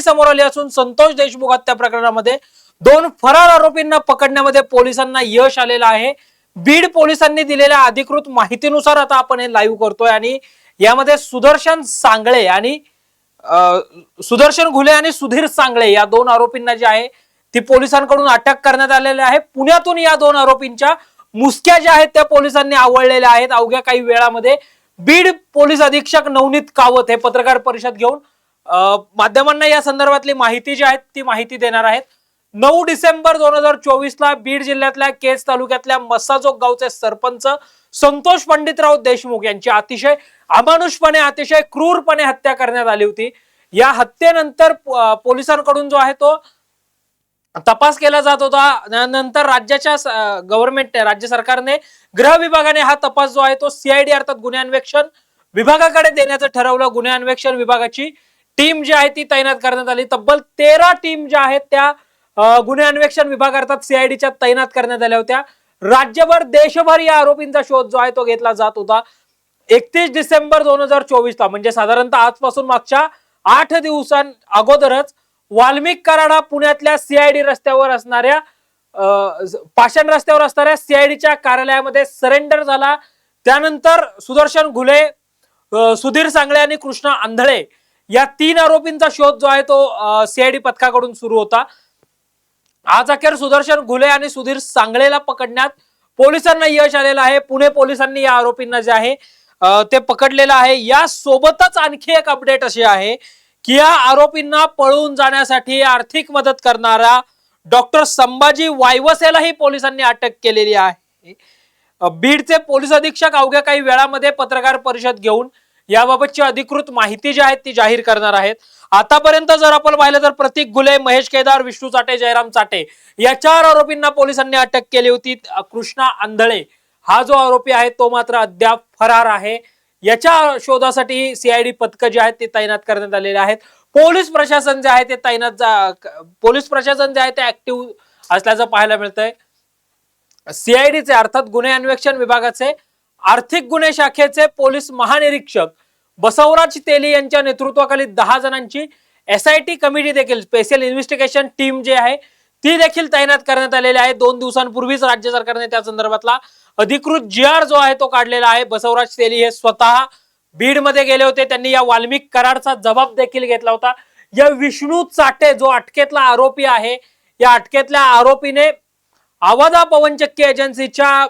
समोर आली असून संतोष देशमुख हत्या प्रकरणामध्ये दोन फरार आरोपींना पकडण्यामध्ये पोलिसांना यश आलेलं आहे. बीड पोलिसांनी दिलेल्या अधिकृत माहितीनुसार आता आपण हे लाईव्ह करतोय आणि यामध्ये सुदर्शन सांगळे आणि सुदर्शन घुले आणि सुधीर सांगळे या दोन आरोपींना जे आहे ती पोलिसांकडून अटक करण्यात आलेली आहे. पुण्यातून या दोन आरोपींच्या मुसक्या ज्या आहेत त्या पोलिसांनी आवळलेल्या आहेत. अवघ्या काही वेळामध्ये बीड पोलीस अधीक्षक नवनीत कावत हे पत्रकार परिषद घेऊन माध्यमांना या संदर्भातली माहिती जी आहे ती माहिती देणार आहेत. नऊ डिसेंबर दोन हजार चोवीस ला बीड जिल्ह्यातल्या केज तालुक्यातल्या मस्साजोग गावचे सरपंच संतोष पंडितराव देशमुख यांची अतिशय अमानुषपणे अतिशय क्रूरपणे हत्या करण्यात आली होती. या हत्येनंतर पोलिसांकडून जो आहे तो तपास केला जात होता. नंतर राज्याच्या गव्हर्नमेंट राज्य सरकारने गृह विभागाने हा तपास जो आहे तो सीआयडी अर्थात गुन्हे अन्वेषण विभागाकडे देण्याचं ठरवलं. गुन्हे अन्वेषण विभागाची टीम जी आहे ती तैनात करण्यात आली. तब्बल तेरा टीम ज्या आहेत त्या गुन्हे अन्वेषण विभाग अर्थात सीआयडीच्या तैनात करण्यात आल्या होत्या. राज्यभर देशभर या आरोपींचा शोध जो आहे तो घेतला जात होता. एकतीस डिसेंबर दोन हजार चोवीस ला म्हणजे साधारणतः आजपासून मागच्या आठ दिवसां अगोदरच वाल्मिक कराडा पुण्यातल्या सीआयडी रस्त्यावर असणाऱ्या अं, पाषाण रस्त्यावर असणाऱ्या सीआयडीच्या कार्यालयामध्ये सरेंडर झाला. त्यानंतर सुदर्शन घुले सुधीर सांगळे आणि कृष्णा आंधळे या तीन आरोपींचा शोध जो आहे तो सीआयडी पथकाकडून सुरू होता. आज अखेर सुदर्शन घुले आणि सुधीर सांगळेला पकडण्यात पोलिसांना यश आलेलं आहे. पुणे पोलिसांनी या आरोपींना जे आहे ते पकडलेलं आहे. या सोबतच आणखी एक अपडेट अशी आहे की या आरोपींना पळून जाण्यासाठी आर्थिक मदत करणारा डॉक्टर संभाजी वायवसेलाही पोलिसांनी अटक केलेली आहे. बीडचे पोलीस अधीक्षक अवघ्या काही वेळामध्ये पत्रकार परिषद घेऊन याबाबतची अधिकृत माहिती जी आहे ती जाहीर करणार आहेत. आतापर्यंत जर आपण पाहिलं तर प्रतीक गुले महेश केदार विष्णू चाटे जयराम चाटे या चार आरोपींना पोलिसांनी अटक केली होती. कृष्णा आंधळे हा जो आरोपी आहे तो मात्र अद्याप फरार आहे. याच्या शोधासाठी सीआयडी पथकं जी आहेत ती तैनात करण्यात आलेली आहेत. पोलीस प्रशासन जे आहे ते तैनात जा- पोलीस प्रशासन जे आहे ते ऍक्टिव्ह असल्याचं पाहायला मिळतंय. सीआयडीचे अर्थात गुन्हे अन्वेषण विभागाचे आर्थिक गुन्हे शाखेचे पोलीस महानिरीक्षक बसवराज तेली यांच्या नेतृत्वाखाली दहा जणांची एसआयटी कमिटी देखील स्पेशल इन्व्हेस्टिगेशन टीम जी आहे ती देखील तैनात करण्यात आलेली आहे. दोन दिवसांपूर्वीच राज्य सरकारने त्या संदर्भातला अधिकृत जी आर जो आहे तो काढलेला आहे. बसवराज तेली हे स्वतः बीडमध्ये गेले होते. त्यांनी या वाल्मिक करारचा जबाब देखील घेतला होता. या विष्णू चाटे जो अटकेतला आरोपी आहे या अटकेतल्या आरोपीने आवादा पवनचक्की एजन्सीच्या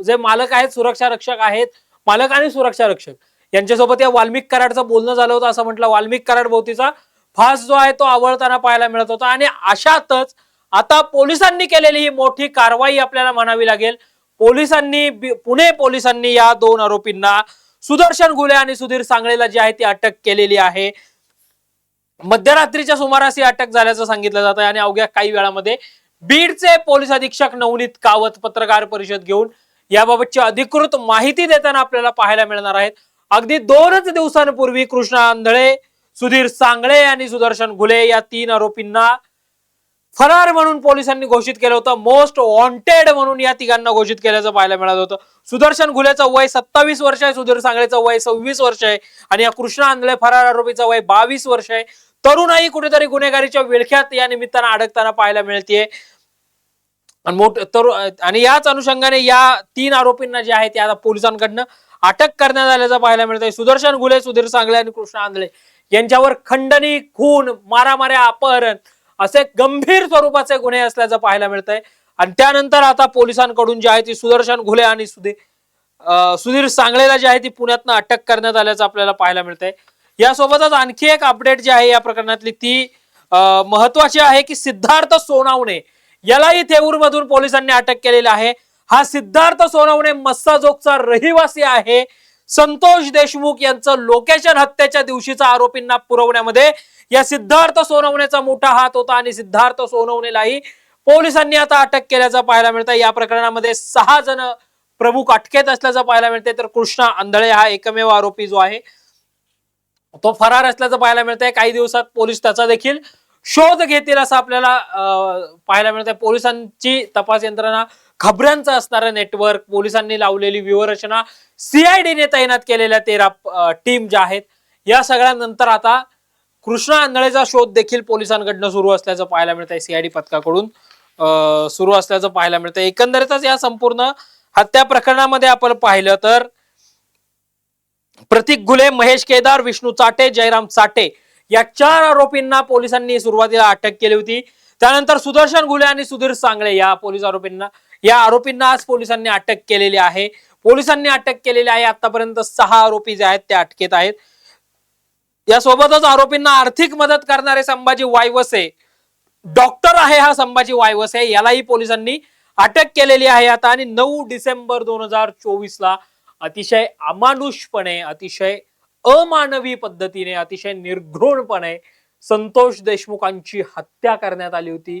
जे मालक आहेत सुरक्षा रक्षक आहेत मालक आणि सुरक्षा रक्षक यांच्यासोबत या वाल्मिक कराडचं बोलणं झालं होतं असं म्हटलं वाल्मिक कराड भोवतीचा फास जो आहे तो आवळताना पाहायला मिळत होता. आणि अशातच आता पोलिसांनी केलेली ही मोठी कारवाई आपल्याला म्हणावी लागेल. पोलिसांनी पुणे पोलिसांनी या दोन आरोपींना सुदर्शन गुले आणि सुधीर सांगळेला जी आहे ती अटक केलेली आहे. मध्यरात्रीच्या सुमारास ही अटक झाल्याचं सांगितलं जात आहे आणि अवघ्या काही वेळामध्ये बीडचे पोलीस अधीक्षक नवनीत कावत पत्रकार परिषद घेऊन याबाबतची अधिकृत माहिती देताना आपल्याला पाहायला मिळणार आहेत. अगदी दोनच दिवसांपूर्वी कृष्णा आंधळे सुधीर सांगळे आणि सुदर्शन घुले या तीन आरोपींना फरार म्हणून पोलिसांनी घोषित केलं होतं. मोस्ट वॉन्टेड म्हणून या तिघांना घोषित केल्याचं पाहायला मिळत होतं. सुदर्शन घुलेचं वय सत्तावीस वर्ष आहे सुधीर सांगळेचं वय सव्वीस वर्ष आहे आणि या कृष्णा आंधळे फरार आरोपीचं वय बावीस वर्ष आहे. तरुणाई कुठेतरी गुन्हेगारीच्या विळख्यात या निमित्तानं अडकताना पाहायला मिळतेय. आणि मोठ तर आणि याच अनुषंगाने या तीन आरोपींना जे आहे ते आता पोलिसांकडनं अटक करण्यात आल्याचं पाहायला मिळत आहे सुदर्शन गुले सुधीर सांगले आणि कृष्ण आंधळे यांच्यावर खंडणी खून मारामाऱ्या अपहरण असे गंभीर स्वरूपाचे गुन्हे असल्याचं पाहायला मिळत आहे आणि त्यानंतर आता पोलिसांकडून जे आहे ती सुदर्शन घुले आणि सुधीर सुधीर सांगलेला जी आहे ती पुण्यातनं अटक करण्यात आल्याचं आपल्याला पाहायला मिळतंय. यासोबतच आणखी एक अपडेट जी आहे या प्रकरणातली ती महत्वाची आहे की सिद्धार्थ सोनावणे यालाही थेऊर मधून पोलिसांनी अटक केलेली आहे. हा सिद्धार्थ सोनवणे मस्साजोगचा रहिवासी आहे. संतोष देशमुख यांचं लोकेशन हत्येच्या दिवशीचा आरोपींना पुरवण्यामध्ये या सिद्धार्थ सोनवणेचा मोठा हात होता आणि सिद्धार्थ सोनवणेलाही पोलिसांनी आता अटक केल्याचं पाहायला मिळतं या प्रकरणामध्ये सहा जण प्रमुख अटकेत असल्याचं पाहायला मिळते तर कृष्णा आंधळे हा एकमेव आरोपी जो आहे तो फरार असल्याचं पाहायला मिळतंय. काही दिवसात पोलीस त्याचा देखील शोध घेतील असं आपल्याला पाहायला मिळत आहे पोलिसांची तपास यंत्रणा खबऱ्यांचं असणारं नेटवर्क पोलिसांनी लावलेली व्यूहरचना सीआयडीने तैनात केलेल्या तेरा टीम ज्या आहेत या सगळ्यानंतर आता कृष्णा आंधळेचा शोध देखील पोलिसांकडनं सुरू असल्याचं पाहायला मिळत आहे सीआयडी पथकाकडून. सुरू असल्याचं पाहायला मिळतं एकंदरीतच या संपूर्ण हत्या प्रकरणामध्ये आपण पाहिलं तर प्रतीक घुले महेश केदार विष्णू चाटे जयराम चाटे या चार आरोपींना पोलिसांनी सुरुवातीला अटक केली होती. त्यानंतर सुदर्शन घुले आणि सुधीर सांगळे या पोलीस आरोपींना या आरोपींना आज पोलिसांनी अटक केलेली आहे. पोलिसांनी अटक केलेली आहे. आतापर्यंत सहा आरोपी जे आहेत ते अटकेत आहेत. यासोबतच आरोपींना आर्थिक मदत करणारे संभाजी वायवसे डॉक्टर आहे हा संभाजी वायवसे यालाही पोलिसांनी अटक केलेली आहे आता. आणि नऊ डिसेंबर दोन हजार चोवीस ला अतिशय अमानुषपणे अतिशय अमानवी पद्धतीने अतिशय निर्घृणपणे संतोष देशमुखांची हत्या करण्यात आली होती.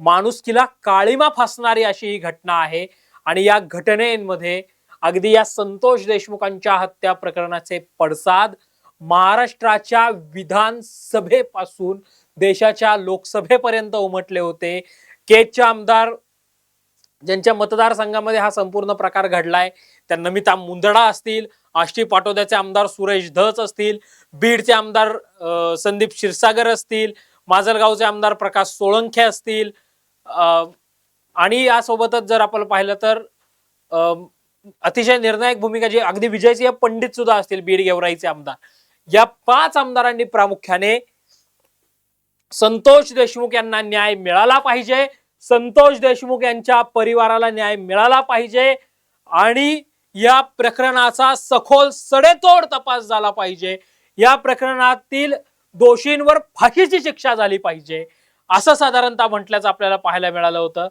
माणुसकीला काळीमा फासणारी अशी ही घटना आहे आणि या घटनेमध्ये अगदी या संतोष देशमुखांच्या हत्या प्रकरणाचे पडसाद महाराष्ट्राच्या विधानसभेपासून देशाच्या लोकसभेपर्यंत उमटले होते. केजच्या आमदार ज्यांच्या मतदारसंघामध्ये हा संपूर्ण प्रकार घडलाय त्या नमिता मुंदडा असतील आष्टी पाटोद्याचे आमदार सुरेश धस असतील बीडचे आमदार संदीप क्षीरसागर असतील माजलगावचे आमदार प्रकाश सोळंखे असतील आणि यासोबतच जर आपण पाहिलं तर अतिशय निर्णायक भूमिका जी अगदी विजयसिंह पंडित सुद्धा असतील बीड गेवराईचे आमदार. या पाच आमदारांनी प्रामुख्याने संतोष देशमुख यांना न्याय मिळाला पाहिजे संतोष देशमुख यांच्या परिवाराला न्याय मिळाला पाहिजे आणि या प्रकरणाचा सखोल सडेतोड तपास झाला पाहिजे. या प्रकरणातील दोषींवर फाशीची शिक्षा झाली पाहिजे. असं साधारणतः म्हटल्याचं आपल्याला पाहायला मिळालं होतं.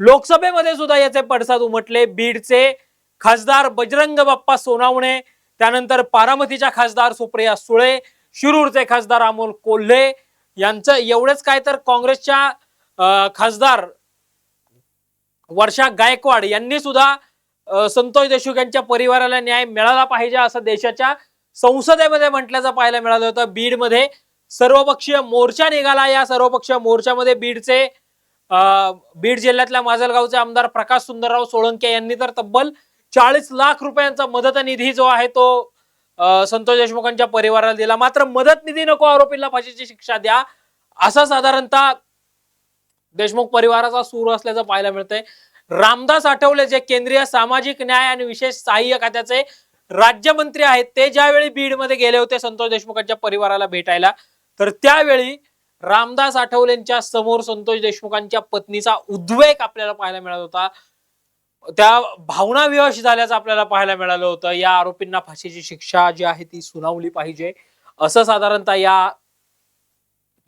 लोकसभेमध्ये सुद्धा याचे पडसाद उमटले. बीडचे खासदार बजरंग बाप्पा सोनावणे त्यानंतर बारामतीच्या खासदार सुप्रिया सुळे शिरूरचे खासदार अमोल कोल्हे यांचं एवढंच काय तर काँग्रेसच्या अं, खासदार वर्षा गायकवाड यांनी सुद्धा संतोष देशमुख यांच्या परिवाराला न्याय मिळाला पाहिजे असं देशाच्या संसदेमध्ये म्हटल्याचं पाहायला मिळालं होतं. बीडमध्ये सर्वपक्षीय मोर्चा निघाला. या सर्वपक्षीय मोर्चामध्ये बीडचे अं, बीड जिल्ह्यातल्या माजलगावचे आमदार प्रकाश सुंदरराव सोळंके यांनी तर तब्बल चाळीस लाख रुपयांचा मदत निधी जो आहे तो संतोष देशमुखांच्या परिवाराला दिला. मात्र मदत निधी नको आरोपींना फाशीची शिक्षा द्या असा साधारणतः देशमुख परिवाराचा सूर असल्याचं पाहायला मिळतंय. रामदास आठवले जे केंद्रीय सामाजिक न्याय आणि विशेष सहाय्य खात्याचे राज्यमंत्री आहेत ते ज्यावेळी बीडमध्ये गेले होते संतोष देशमुखांच्या परिवाराला भेटायला तर त्यावेळी रामदास आठवलेंच्या समोर संतोष देशमुखांच्या पत्नीचा उद्वेग आपल्याला पाहायला मिळत होता. त्या भावना विवश झाल्याचं आपल्याला पाहायला मिळालं होतं. या आरोपींना फाशीची शिक्षा जी आहे ती सुनावली पाहिजे. असं साधारणतः या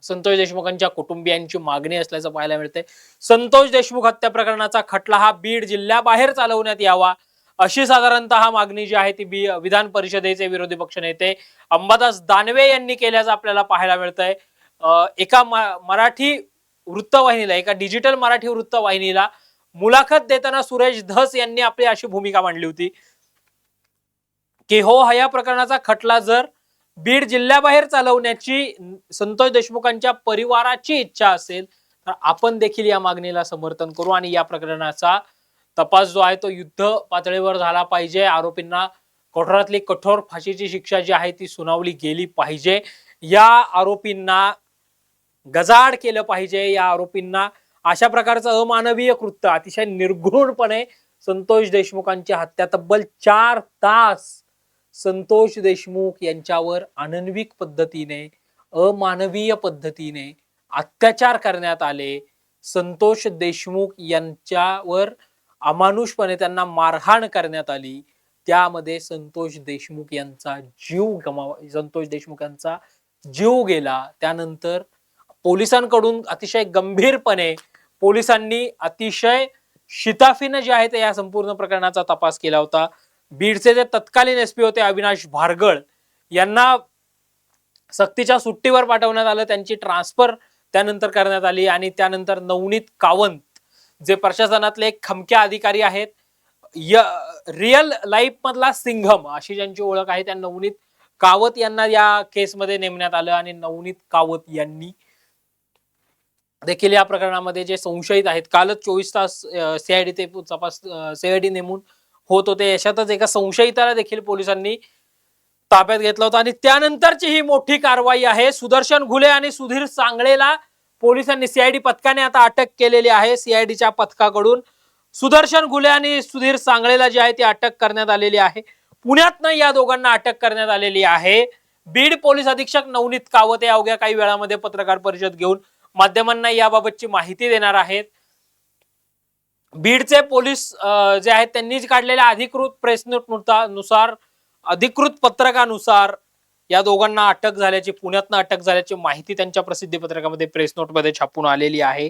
संतोष देशमुखांच्या कुटुंबियांची मागणी असल्याचं पाहायला मिळतंय. संतोष देशमुख हत्या प्रकरणाचा खटला हा बीड जिल्ह्याबाहेर चालवण्यात यावा अशी साधारणतः मागणी जी आहे ती बी विधान परिषदेचे विरोधी पक्ष नेते अंबादास दानवे यांनी केल्याचं आपल्याला पाहायला मिळतंय. एका मराठी वृत्तवाहिनीला एका डिजिटल मराठी वृत्तवाहिनीला मुलाखत देताना सुरेश धस यांनी आपली अशी भूमिका मांडली होती की हो हा या प्रकरणाचा खटला जर बीड जिल्ह्याबाहेर चालवण्याची संतोष देशमुखांच्या परिवाराची इच्छा असेल तर आपण देखील या मागणीला समर्थन करू आणि या प्रकरणाचा तपास जो आहे तो युद्ध पातळीवर झाला पाहिजे. आरोपींना कठोरातली कठोर फाशीची शिक्षा जी आहे ती सुनावली गेली पाहिजे. या आरोपींना गजाड केलं पाहिजे. या आरोपींना अशा प्रकारचं अमानवीय कृत्य अतिशय निर्घृणपणे संतोष देशमुखांची हत्या तब्बल चार तास संतोष देशमुख यांच्यावर आनन्विक पद्धतीने अमानवीय पद्धतीने अत्याचार करण्यात आले. संतोष देशमुख यांच्यावर अमानुषपणे त्यांना मारहाण करण्यात आली. त्यामध्ये संतोष देशमुख यांचा जीव गमाव संतोष देशमुख यांचा जीव गेला. त्यानंतर पोलिसांकडून अतिशय गंभीरपणे पोलिसांनी अतिशय शिताफीनं जे आहे ते या संपूर्ण प्रकरणाचा तपास केला होता. बीडचे जे तत्कालीन एसपी होते अविनाश भारगळ यांना सक्तीच्या सुट्टीवर पाठवण्यात आलं. त्यांची ट्रान्सफर त्यानंतर करण्यात आली आणि त्यानंतर नवनीत कावंत जे प्रशासनातले एक खमक्या अधिकारी आहेत य रिअल लाईफ मधला सिंघम अशी ज्यांची ओळख आहे त्या नवनीत कावत यांना या केसमध्ये नेमण्यात आलं आणि नवनीत कावत यांनी देखील या प्रकरणामध्ये जे संशयित आहेत कालच चोवीस तास सीआयडी ते तपास सीआयडी नेमून होत होते. याच्यातच एका संशयिताला देखील पोलिसांनी ताब्यात घेतला होता आणि त्यानंतरची ही मोठी कारवाई आहे. सुदर्शन घुले आणि सुधीर सांगळेला पोलिसांनी सीआयडी पथकाने आता अटक केलेली आहे. सीआयडीच्या पथकाकडून सुदर्शन घुले आणि सुधीर सांगळेला जी आहे ती अटक करण्यात आलेली आहे. पुण्यातनं या दोघांना अटक करण्यात आलेली आहे. बीड पोलीस अधीक्षक नवनीत कावत हे अवघ्या काही वेळामध्ये पत्रकार परिषद घेऊन माध्यमांना याबाबतची माहिती देणार आहेत. बीडचे पोलीस जे आहेत त्यांनी काढलेल्या अधिकृत प्रेस नुसार अधिकृत पत्रकानुसार या दोघांना अटक झाल्याची पुण्यातनं अटक झाल्याची माहिती त्यांच्या प्रसिद्धी पत्रकामध्ये प्रेस नोटमध्ये छापून आलेली आहे.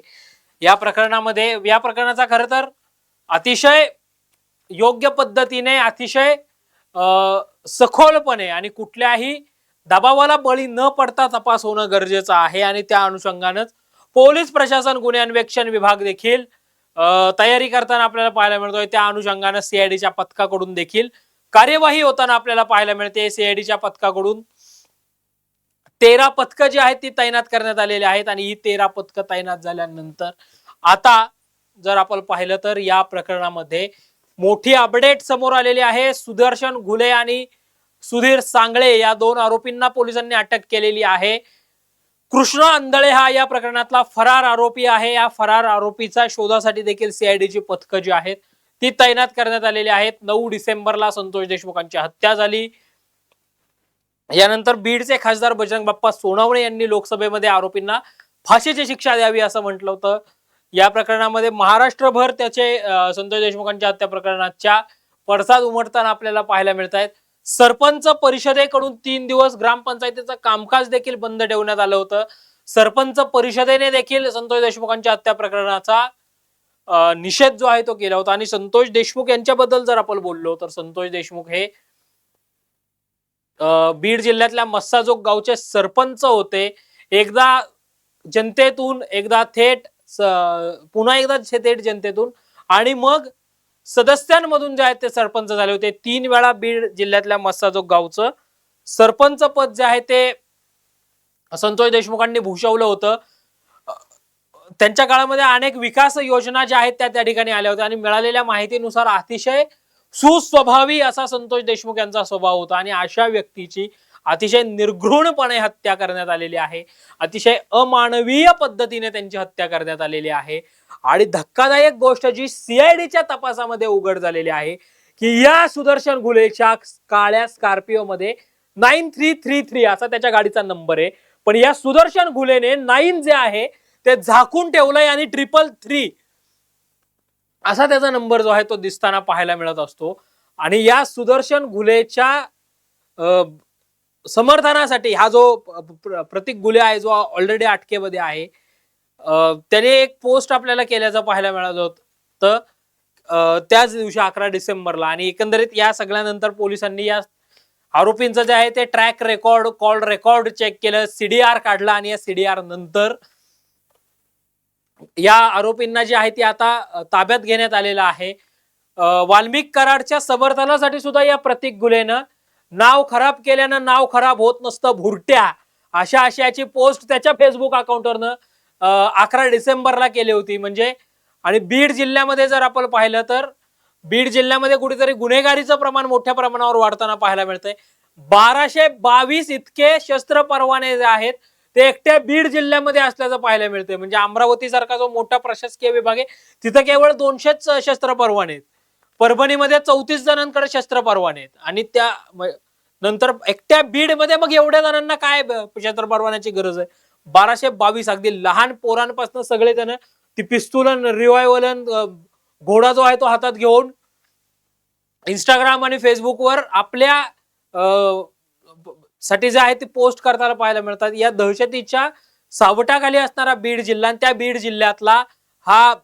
या प्रकरणामध्ये या प्रकरणाचा खरं तर अतिशय योग्य पद्धतीने अतिशय सखोलपणे आणि कुठल्याही दबावाला बळी न पडता तपास होणं गरजेचं आहे आणि त्या अनुषंगानंच पोलीस प्रशासन गुन्हे अन्वेषण विभाग देखील तयारी करताना आपल्याला पाहायला मिळतोय त्या अनुषंगानं सीआयडीच्या पथकाकडून देखील कार्यवाही होताना आपल्याला पाहायला मिळते. सीआयडीच्या पथकाकडून तेरा पथकं जी आहेत ती तैनात करण्यात आलेली आहेत आणि ही तेरा पथकं तैनात झाल्यानंतर आता जर आपण पाहिलं तर या प्रकरणामध्ये मोठी अपडेट समोर आलेली आहे. सुदर्शन घुले आणि सुधीर सांगळे या दोन आरोपींना पोलिसांनी अटक केलेली आहे. कृष्ण अंधळे हा या प्रकरणातला फरार आरोपी आहे. या फरार आरोपीचा शोधासाठी देखील सीआयडीची पथकं जी आहेत ती तैनात करण्यात आलेली आहेत. नऊ डिसेंबरला संतोष देशमुखांची हत्या झाली. यानंतर बीडचे खासदार बजरंग बाप्पा सोनवणे यांनी लोकसभेमध्ये आरोपींना फाशीची शिक्षा द्यावी असं म्हटलं होतं. या प्रकरणामध्ये महाराष्ट्रभर त्याचे संतोष देशमुखांच्या हत्या प्रकरणाच्या पडसाद उमटताना आपल्याला पाहायला मिळत आहेत सरपंच परिषदेकडून तीन दिवस ग्रामपंचायतीचं कामकाज देखील बंद ठेवण्यात आलं होतं. सरपंच परिषदेने देखील संतोष देशमुखांच्या हत्या प्रकरणाचा निषेध जो आहे तो केला होता. आणि संतोष देशमुख यांच्याबद्दल जर आपण बोललो तर संतोष देशमुख हे बीड जिल्ह्यातल्या मस्साजोग गावचे सरपंच होते. एकदा जनतेतून एकदा थेट पुन्हा एकदा थेट जनतेतून. आणि मग सदस्यांमधून जे आहेत ते सरपंच झाले होते. तीन वेळा बीड जिल्ह्यातल्या मस्साजोग गावचं सरपंच पद जे आहे ते संतोष देशमुखांनी भूषवलं होतं. त्यांच्या काळामध्ये अनेक विकास योजना ज्या आहेत त्या त्या ठिकाणी आल्या होत्या आणि मिळालेल्या माहितीनुसार अतिशय सुस्वभावी असा संतोष देशमुख यांचा स्वभाव होता आणि अशा व्यक्तीची अतिशय निर्घृणपणे हत्या करण्यात आलेली आहे. अतिशय अमानवीय पद्धतीने त्यांची हत्या करण्यात आलेली आहे. आणि धक्कादायक गोष्ट जी सीआयडीच्या तपासामध्ये उघड झालेली आहे की या सुदर्शन गुलेच्या काळ्या स्कॉर्पिओ मध्ये नाईन थ्री थ्री थ्री असा त्याच्या गाडीचा नंबर आहे. पण या सुदर्शन गुलेने नाईन जे आहे ते झाकून ठेवलंय आणि ट्रिपल थ्री असा त्याचा नंबर जो आहे तो दिसताना पाहायला मिळत असतो. आणि या सुदर्शन गुलेच्या समर्थनासाठी हा जो प्रतीक गुले आहे जो ऑलरेडी अटकेमध्ये आहे त्याने एक पोस्ट आपल्याला केल्याचं पाहायला मिळालं होतं. तर त्याच दिवशी अकरा डिसेंबरला आणि एकंदरीत या सगळ्यानंतर पोलिसांनी या आरोपींचं जे आहे ते track record call record check केलं सीडीआर काढला आणि या सीडीआर नंतर या आरोपींना जे आहे ती आता ताब्यात घेण्यात आलेलं आहे. वाल्मिक कराडच्या समर्थनासाठी सुद्धा या प्रतीक गुलेनं नाव खराब केल्यानं नाव खराब होत नसतं भुरट्या अशा आशयाची पोस्ट त्याच्या फेसबुक अकाउंटवरनं अकरा डिसेंबरला केली होती. म्हणजे आणि बीड जिल्ह्यामध्ये जर आपण पाहिलं तर बीड जिल्ह्यामध्ये कुठेतरी गुन्हेगारीचं प्रमाण मोठ्या प्रमाणावर वाढताना पाहायला मिळतंय. बाराशे बावीस इतके शस्त्र परवाने जे आहेत ते एकट्या बीड जिल्ह्यामध्ये असल्याचं पाहायला मिळतंय. म्हणजे अमरावती सारखा जो मोठा प्रशासकीय विभाग आहे तिथं केवळ दोनशेच शस्त्र परवाने आहेत. परभणीमध्ये चौतीस जणांकडे शस्त्र परवाने आहेत. आणि त्या नंतर एकट्या बीडमध्ये मग एवढ्या जणांना काय ब- शस्त्र परवान्याची गरज आहे? बाराशे बावीस. अगदी लहान पोरांपासून सगळे जण ती पिस्तुलन रिवायवलन घोडा जो आहे तो हातात घेऊन इंस्टाग्राम आणि फेसबुकवर आपल्या साठी जे आहे ते पोस्ट करताना पाहायला मिळतात. या दहशतीच्या सावटाखाली असणारा बीड जिल्हा आणि त्या बीड जिल्ह्यातला हा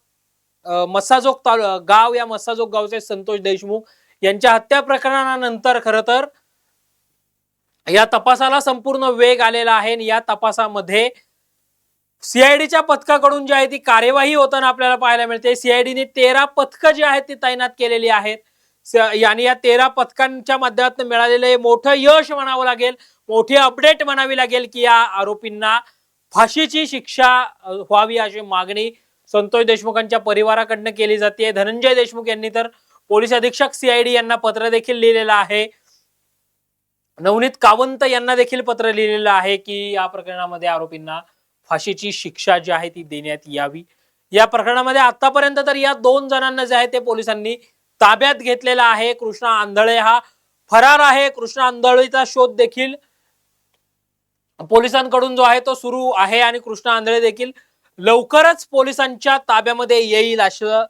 मस्साजोग तालु गाव या मस्साजोग गावचे संतोष देशमुख यांच्या हत्या प्रकरणानंतर खरं तर या तपासाला संपूर्ण वेग आलेला आहे आणि या तपासामध्ये सीआयडीच्या पथकाकडून जी आहे ती कार्यवाही होताना आपल्याला पाहायला मिळते. सीआयडीने तेरा पथकं जी आहेत ती तैनात केलेली आहेत. स- आणि या तेरा पथकांच्या माध्यमातून मिळालेलं मोठं यश म्हणावं लागेल. मोठी अपडेट म्हणावी लागेल की या आरोपींना फाशीची शिक्षा व्हावी अशी मागणी संतोष देशमुखांच्या परिवाराकडनं केली जाते. धनंजय देशमुख यांनी तर पोलीस अधीक्षक सीआयडी यांना पत्र देखील लिहिलेलं आहे. नवनीत कावंत यांना देखील पत्र लिहिलेलं आहे की या प्रकरणामध्ये आरोपींना फाशीची शिक्षा जी आहे ती देण्यात यावी. या प्रकरणामध्ये आतापर्यंत तर या दोन जणांना जे आहे ते पोलिसांनी ताब्यात घेतलेला आहे. कृष्णा आंधळे हा फरार आहे. कृष्णा आंधळेचा शोध देखील पोलिसांकडून जो आहे तो सुरू आहे आणि कृष्णा आंधळे देखील लवकरच पोलिसांच्या ताब्यामध्ये येईल असं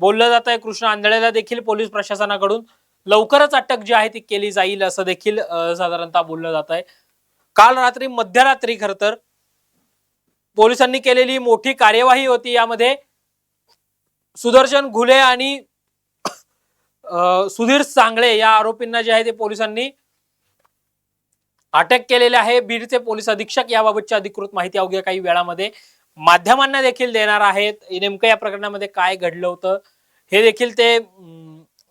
बोललं जात आहे कृष्णा आंधळेला देखील पोलीस प्रशासनाकडून लवकरच अटक जी आहे ती केली जाईल असं देखील साधारणतः बोललं जात आहे. काल रात्री मध्यरात्री खर तर पोलिसांनी केलेली मोठी कार्यवाही होती. यामध्ये सुदर्शन घुले आणि सुधीर सांगळे या आरोपींना जे आहे ते पोलिसांनी अटक केलेले आहे. बीडचे पोलीस अधीक्षक याबाबतची अधिकृत माहिती अवघ्या काही वेळामध्ये माध्यमांना देखील देणार आहेत. नेमकं या प्रकरणामध्ये काय घडलं होतं हे देखील ते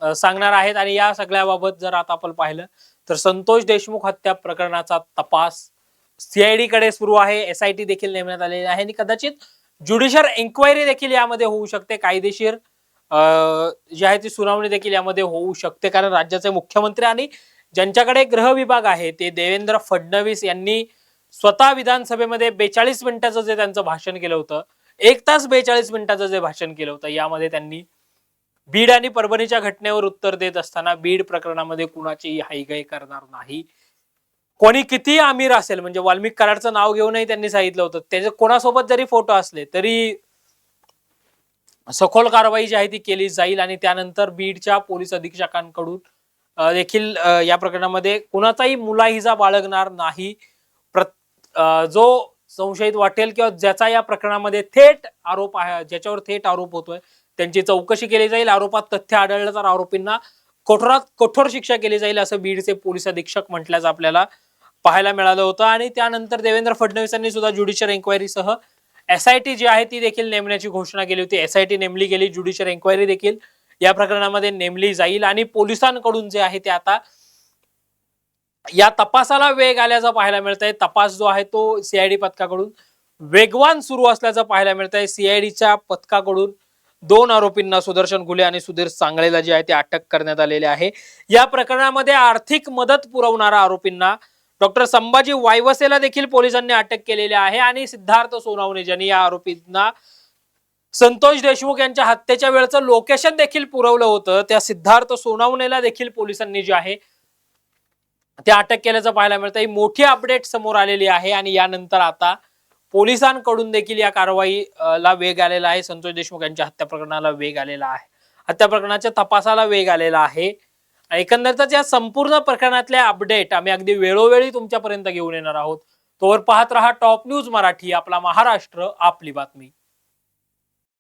सांगणार आहेत. आणि या सगळ्याबाबत जर आता आपण पाहिलं तर संतोष देशमुख हत्या प्रकरणाचा तपास सीआयडी कडे सुरू आहे. एसआयटी देखील नेमण्यात आलेली आहे. आणि कदाचित ज्युडिशियल एन्क्वायरी देखील यामध्ये होऊ शकते. कायदेशीर जी आहे ती सुनावणी देखील यामध्ये होऊ शकते. कारण राज्याचे मुख्यमंत्री आणि ज्यांच्याकडे गृह विभाग आहे ते देवेंद्र फडणवीस यांनी स्वतः विधानसभेमध्ये बेचाळीस मिनिटाचं जे त्यांचं भाषण केलं होतं एक तास बेचाळीस मिनिटाचं जे भाषण केलं होतं यामध्ये त्यांनी बीड आणि परभणीच्या घटनेवर उत्तर देत असताना बीड प्रकरणामध्ये कुणाची हायगाई करणार नाही. कोणी किती आमिर असेल म्हणजे वाल्मिक कराडचं नाव घेऊनही त्यांनी सांगितलं होतं. त्याचे कोणासोबत जरी फोटो असले तरी सखोल कारवाई जी आहे ती केली जाईल आणि त्यानंतर बीडच्या पोलीस अधीक्षकांकडून देखील या प्रकरणामध्ये कुणाचाही मुलाहिजा बाळगणार नाही. जो संशयित वाटेल किंवा ज्याचा या प्रकरणामध्ये थेट आरोप आहे ज्याच्यावर थेट आरोप होतोय त्यांची चौकशी केली जाईल आरोपात तथ्य आढळलं तर आरोपींना कठोरात कठोर शिक्षा केली जाईल असं बीडचे पोलीस अधीक्षक म्हटल्याचं आपल्याला पाहायला मिळालं होतं. आणि त्यानंतर देवेंद्र फडणवीसांनी सुद्धा ज्युडिशियल एन्क्वायरीसह एसआयटी जी आहे ती देखील नेमण्याची घोषणा केली होती. एसआयटी नेमली गेली ज्युडिशियल एन्क्वायरी देखील या प्रकरणामध्ये नेमली जाईल. आणि पोलिसांकडून जे आहे ते आता या तपासाला वेग आल्याचं पाहायला मिळत आहे तपास जो आहे तो सीआयडी पथकाकडून वेगवान सुरू असल्याचं पाहायला मिळत आहे सीआयडीच्या पथकाकडून दोन आरोपींना सुदर्शन घुले आणि सुधीर सांगळेला जे आहे ते अटक करण्यात आलेले आहे. या प्रकरणामध्ये आर्थिक मदत पुरवणारा आरोपींना डॉक्टर संभाजी वायवसेला देखील पोलिसांनी अटक केलेली आहे आणि सिद्धार्थ सोनावणे ज्यांनी या आरोपींना संतोष देशमुख यांच्या हत्येच्या वेळचं लोकेशन देखील पुरवलं होतं त्या सिद्धार्थ सोनावणेला देखील पोलिसांनी जे आहे ते अटक केल्याचं पाहायला मिळतं ही मोठी अपडेट समोर आलेली आहे आणि यानंतर आता पोलिसांकडून देखील या कारवाईला वेग आलेला आहे. संतोष देशमुख यांच्या हत्या प्रकरणाला वेग आलेला आहे. हत्या प्रकरणाच्या तपासाला वेग आलेला आहे. एकंदरीतच या संपूर्ण प्रकरणातल्या अपडेट आम्ही अगदी वेळोवेळी तुमच्यापर्यंत घेऊन येणार आहोत. तोवर पाहत रहा टॉप न्यूज मराठी आपला महाराष्ट्र आपली बातमी.